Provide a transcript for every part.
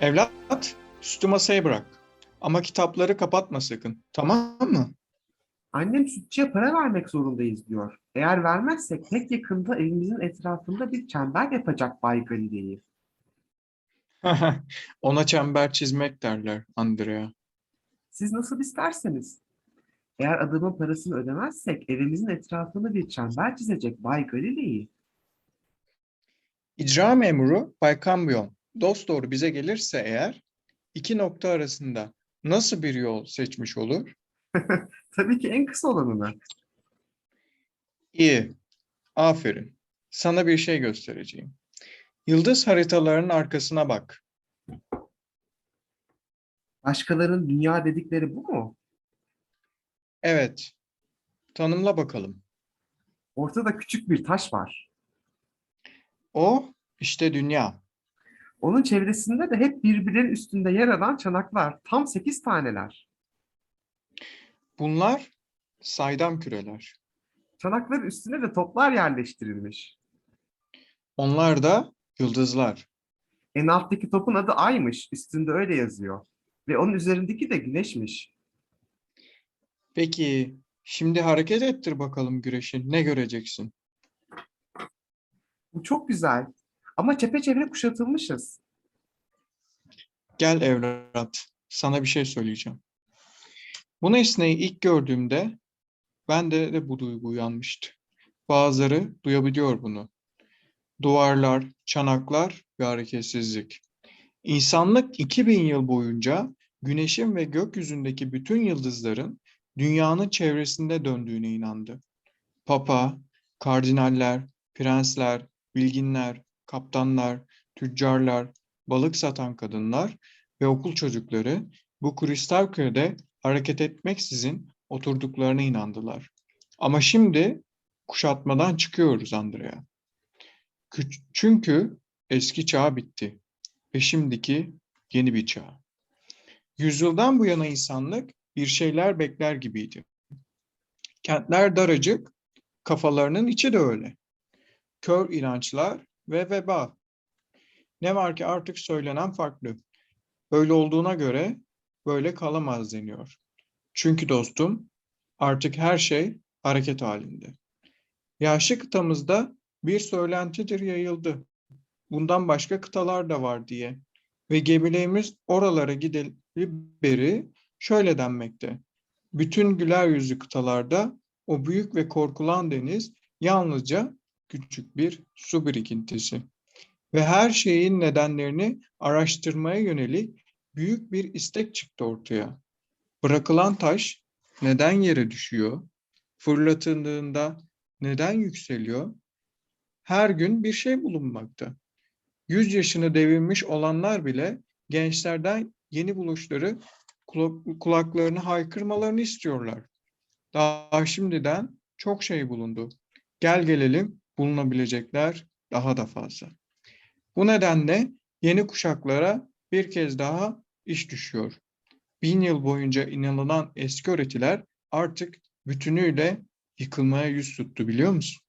Evlat, sütü masaya bırak. Ama kitapları kapatma sakın. Tamam mı? Annem sütçüye para vermek zorundayız diyor. Eğer vermezsek pek yakında evimizin etrafında bir çember yapacak Bay Galilei. Ona çember çizmek derler Andrea. Siz nasıl isterseniz. Eğer adamın parasını ödemezsek evimizin etrafında bir çember çizecek Bay Galilei. İcra memuru Bay Cambion dosdoğru bize gelirse eğer iki nokta arasında nasıl bir yol seçmiş olur? Tabii ki en kısa olanını. İyi. Aferin. Sana bir şey göstereceğim. Yıldız haritalarının arkasına bak. Başkalarının dünya dedikleri bu mu? Evet. Tanımla bakalım. Ortada küçük bir taş var. O işte dünya. Onun çevresinde de hep birbirinin üstünde yer alan çanaklar. Tam sekiz taneler. Bunlar saydam küreler. Çanakların üstüne de toplar yerleştirilmiş. Onlar da yıldızlar. En alttaki topun adı Ay'mış. Üstünde öyle yazıyor. Ve onun üzerindeki de Güneş'miş. Peki şimdi hareket ettir bakalım güreşi. Ne göreceksin? Bu çok güzel. Ama çepeçevre kuşatılmışız. Gel evlat. Sana bir şey söyleyeceğim. Bu nesneyi ilk gördüğümde ben de, de bu duygu uyanmıştı. Bazıları duyabiliyor bunu. Duvarlar, çanaklar ve hareketsizlik. İnsanlık 2000 yıl boyunca güneşin ve gökyüzündeki bütün yıldızların dünyanın çevresinde döndüğüne inandı. Papa, kardinaller, prensler, bilginler, kaptanlar, tüccarlar, balık satan kadınlar ve okul çocukları bu kristal kürede hareket etmeksizin oturduklarına inandılar. Ama şimdi kuşatmadan çıkıyoruz Andrea. Çünkü eski çağ bitti ve şimdiki yeni bir çağ. Yüzyıldan bu yana insanlık bir şeyler bekler gibiydi. Kentler daracık, kafalarının içi de öyle. Kör inançlar ve veba. Ne var ki artık söylenen farklı. Böyle olduğuna göre böyle kalamaz deniyor. Çünkü dostum artık her şey hareket halinde. Yaşlı kıtamızda bir söylentidir yayıldı. Bundan başka kıtalar da var diye. Ve gemilerimiz oralara gideli beri şöyle denmekte. Bütün güler yüzlü kıtalarda o büyük ve korkulan deniz yalnızca küçük bir su birikintisi. Ve her şeyin nedenlerini araştırmaya yönelik büyük bir istek çıktı ortaya. Bırakılan taş neden yere düşüyor? Fırlatıldığında neden yükseliyor? Her gün bir şey bulunmakta. Yüz yaşını devirmiş olanlar bile gençlerden yeni buluşları kulaklarını haykırmalarını istiyorlar. Daha şimdiden çok şey bulundu. Gel gelelim bulunabilecekler daha da fazla. Bu nedenle yeni kuşaklara bir kez daha iş düşüyor. Bin yıl boyunca inanılan eski öğretiler artık bütünüyle yıkılmaya yüz tuttu biliyor musun?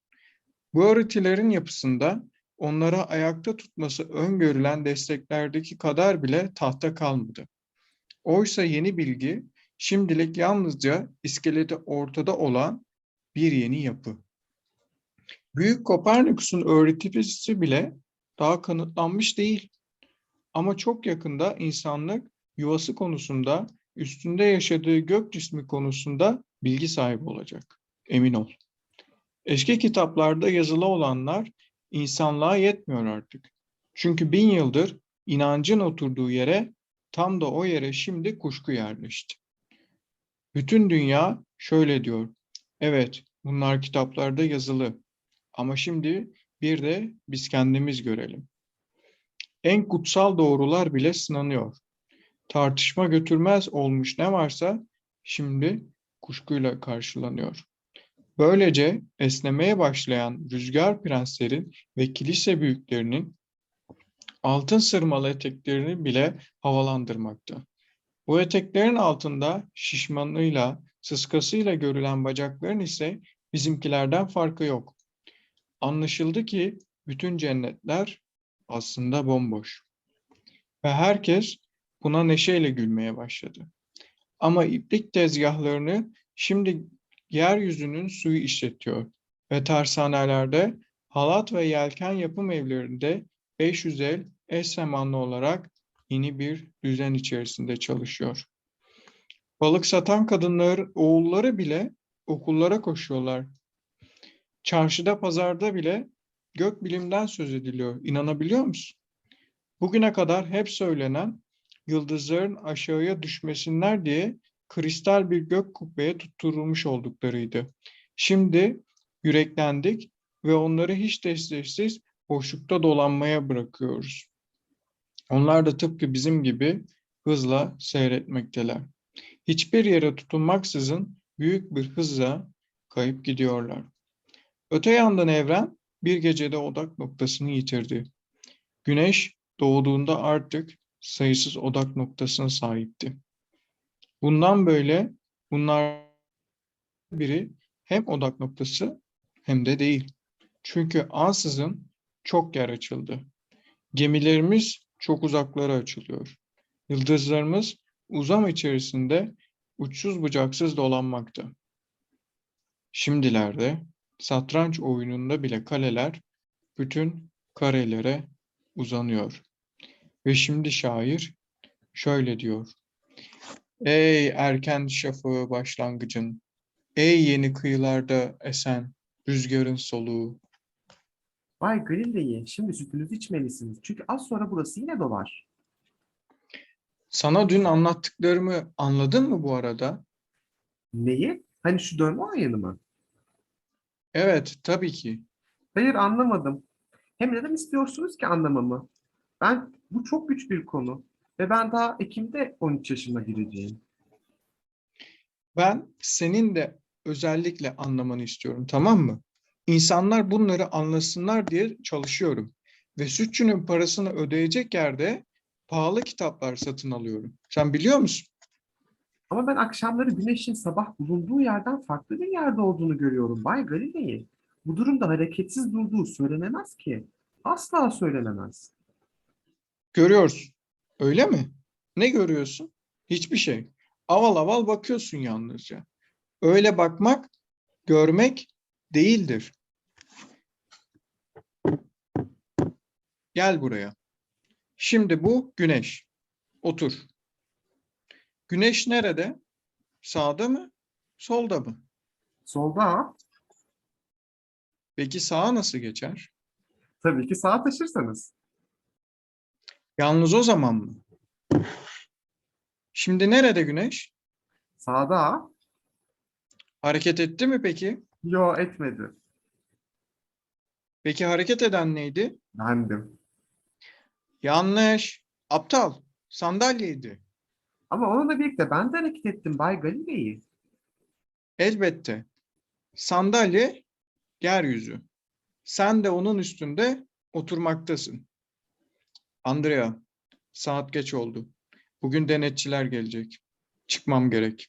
Bu öğretilerin yapısında onlara ayakta tutması öngörülen desteklerdeki kadar bile tahta kalmadı. Oysa yeni bilgi şimdilik yalnızca iskeleti ortada olan bir yeni yapı. Büyük Kopernikus'un öğretisi bile daha kanıtlanmış değil. Ama çok yakında insanlık yuvası konusunda, üstünde yaşadığı gök cismi konusunda bilgi sahibi olacak. Emin ol. Eski kitaplarda yazılı olanlar insanlığa yetmiyor artık. Çünkü bin yıldır inancın oturduğu yere tam da o yere şimdi kuşku yerleşti. Bütün dünya şöyle diyor. Evet, bunlar kitaplarda yazılı. Ama şimdi bir de biz kendimiz görelim. En kutsal doğrular bile sınanıyor. Tartışma götürmez olmuş ne varsa şimdi kuşkuyla karşılanıyor. Böylece esnemeye başlayan rüzgar prenslerin ve kilise büyüklerinin altın sırmalı eteklerini bile havalandırmakta. Bu eteklerin altında şişmanlığıyla sıskasıyla görülen bacakların ise bizimkilerden farkı yok. Anlaşıldı ki bütün cennetler aslında bomboş. Ve herkes buna neşeyle gülmeye başladı. Ama iplik tezgahlarını şimdi yeryüzünün suyu işletiyor ve tersanelerde, halat ve yelken yapım evlerinde 500 el eş olarak yeni bir düzen içerisinde çalışıyor. Balık satan kadınlar, oğulları bile okullara koşuyorlar. Çarşıda, pazarda bile gökbilimden söz ediliyor. İnanabiliyor musun? Bugüne kadar hep söylenen yıldızların aşağıya düşmesinler diye kristal bir gök kubbeye tutturulmuş olduklarıydı. Şimdi yüreklendik ve onları hiç desteksiz boşlukta dolanmaya bırakıyoruz. Onlar da tıpkı bizim gibi hızla seyretmekteler. Hiçbir yere tutunmaksızın büyük bir hızla kayıp gidiyorlar. Öte yandan evren bir gecede odak noktasını yitirdi. Güneş doğduğunda artık sayısız odak noktasına sahipti. Bundan böyle bunlar biri hem odak noktası hem de değil. Çünkü ansızın çok yer açıldı. Gemilerimiz çok uzaklara açılıyor. Yıldızlarımız uzam içerisinde uçsuz bucaksız dolanmakta. Şimdilerde satranç oyununda bile kaleler bütün karelere uzanıyor. Ve şimdi şair şöyle diyor. Ey erken şafağı başlangıcın, ey yeni kıyılarda esen rüzgarın soluğu. Bay Galilei, şimdi sütünüzü içmelisiniz. Çünkü az sonra burası yine dolar. Sana dün anlattıklarımı anladın mı bu arada? Neyi? Hani şu dönme olayını mı? Evet, tabii ki. Hayır anlamadım. Hem neden istiyorsunuz ki anlamamı? Ben bu çok güç bir konu ve ben daha Ekim'de 13 yaşıma gireceğim. Ben senin de özellikle anlamanı istiyorum, tamam mı? İnsanlar bunları anlasınlar diye çalışıyorum. Ve sütçünün parasını ödeyecek yerde pahalı kitaplar satın alıyorum. Sen biliyor musun? Ama ben akşamları güneşin sabah bulunduğu yerden farklı bir yerde olduğunu görüyorum Bay Galilei. Bu durumda hareketsiz durduğu söylenemez ki. Asla söylenemez. Görüyorsun. Öyle mi? Ne görüyorsun? Hiçbir şey. Aval aval bakıyorsun yalnızca. Öyle bakmak, görmek değildir. Gel buraya. Şimdi bu güneş. Otur. Güneş nerede? Sağda mı? Solda mı? Solda Peki sağa nasıl geçer? tabii ki sağa taşırsanız. Yalnız o zaman mı? Şimdi nerede güneş? Sağda Hareket etti mi peki? yo etmedi. Peki hareket eden neydi? Bendim. Yanlış. Aptal. Sandalyeydi. Ama onunla birlikte ben de hareket ettim Bay Galilei. Elbette. Sandalye yeryüzü. Sen de onun üstünde oturmaktasın. Andrea, saat geç oldu. Bugün denetçiler gelecek. Çıkmam gerek.